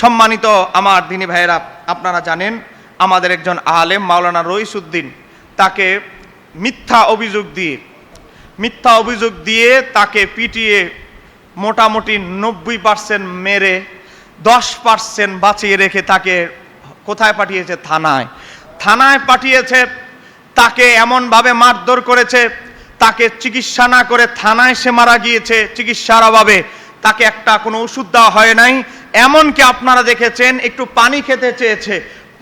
সম্মানিত আমার দিনী ভাইয়েরা, আপনারা জানেন আমাদের একজন আলেম মাওলানা রইসুদ্দিন, তাকে মিথ্যা অভিযোগ দিয়ে, মিথ্যা অভিযোগ দিয়ে তাকে পিটিয়ে মোটামুটি নব্বই পার্সেন্ট মেরে দশ পার্সেন্ট বাঁচিয়ে রেখে তাকে কোথায় পাঠিয়েছে? থানায়। থানায় পাঠিয়েছে, তাকে এমনভাবে মারধর করেছে, তাকে চিকিৎসা না করে থানায় সে মারা গিয়েছে। চিকিৎসার অভাবে তাকে একটা কোনো ওষুধ দেওয়া হয় নাই। এমনকি আপনারা দেখেছেন, একটু পানি খেতে চেয়েছে।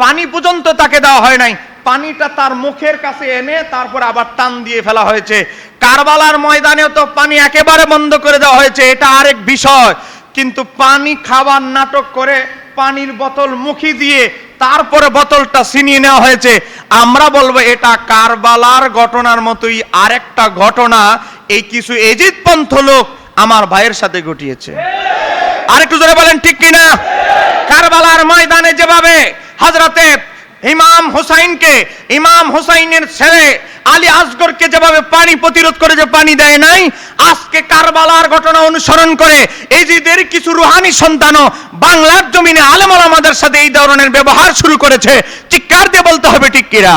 পানি পর্যন্ত তাকে দেওয়া হয় নাই। পানিটা তার মুখের কাছে এনে তারপর আবার টান দিয়ে ফেলা হয়েছে। কারবালার ময়দানেও তো পানি একেবারে বন্ধ করে দেওয়া হয়েছে, এটা আরেক বিষয়। কিন্তু পানি খাবার নাটক করে পানির বোতল মুখি দিয়ে তারপরে বোতলটা ছিনিয়ে নেওয়া হয়েছে। আমরা বলব, এটা কারবালার ঘটনার মতোই আরেকটা ঘটনা। এই কিছু এজিদ পন্থ লোক আমার ভাইয়ের সাথে ঘটিয়েছে। আরেকটু জোরে বলেন, ঠিক কিনা? কারবালার ময়দানে যেভাবে হাজরাতে ইমাম হুসাইনকে, ইমাম হুসাইনের ছেলে আলী আসগরকে যেভাবে পানি প্রতিরোধ করে যে পানি দেয় নাই, আজকে কারবালার ঘটনা অনুসরণ করে এই কিছু রুহানি সন্তানও বাংলার জমিনে আলেমল আমাদের সাথে এই ধরনের ব্যবহার শুরু করেছে। চিৎকার দিয়ে বলতে হবে, ঠিক কিরা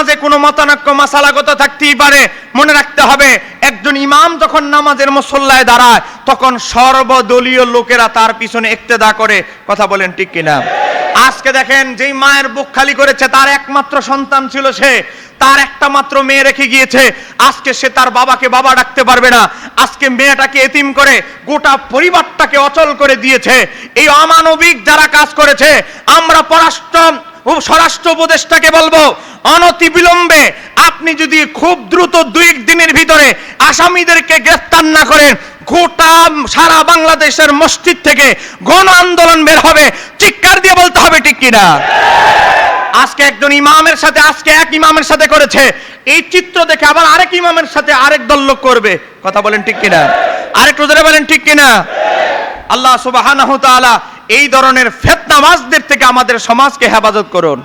মাঝে কোনো মতানক্য মাসালাগত থাকতেই পারে, মনে রাখতে হবে, একজন ইমাম যখন নামাজের মুসল্লায় দাঁড়ায়, তখন সর্বদলীয় লোকেরা তার পিছনে ইক্তেদা করে, কথা বলেন ঠিক কিনা। আজকে দেখেন যেই মায়ের বুক খালি করেছে, তার একমাত্র সন্তান ছিল সে, তার একটা মাত্র মেয়ে রেখে গিয়েছে, আজকে সে তার বাবাকে বাবা ডাকতে পারবে না, আজকে মেয়েটাকে এতিম করে গোটা পরিবারটাকে অচল করে দিয়েছে, এই অমানবিক যারা কাজ করেছে, আমরা পরাষ্ট্র ও স্বরাষ্ট্র উপদেষ্টাকে বলব, অনতি বিলম্বে আপনি যদি খুব দ্রুত দুই দিনের ভিতরে আসামিদেরকে গ্রেফতার না করেন, গোটা সারা বাংলাদেশের মসজিদ থেকে গণ আন্দোলন বের হবে। চিৎকার দিয়ে বলতে হবে, ঠিক কিনা আজকে একজন ইমামের সাথে, আজকে এক ইমামের সাথে করেছে। এই চিত্র দেখে আবার আরেক ইমামের সাথে আরেক দল লোক করবে। কথা বলেন ঠিক কিনা আরেক রোজারে বলেন ঠিক কিনা আল্লাহ তাআলা এই ধরনের ফেতনামাজদের থেকে আমাদের সমাজকে হেফাজত করুন।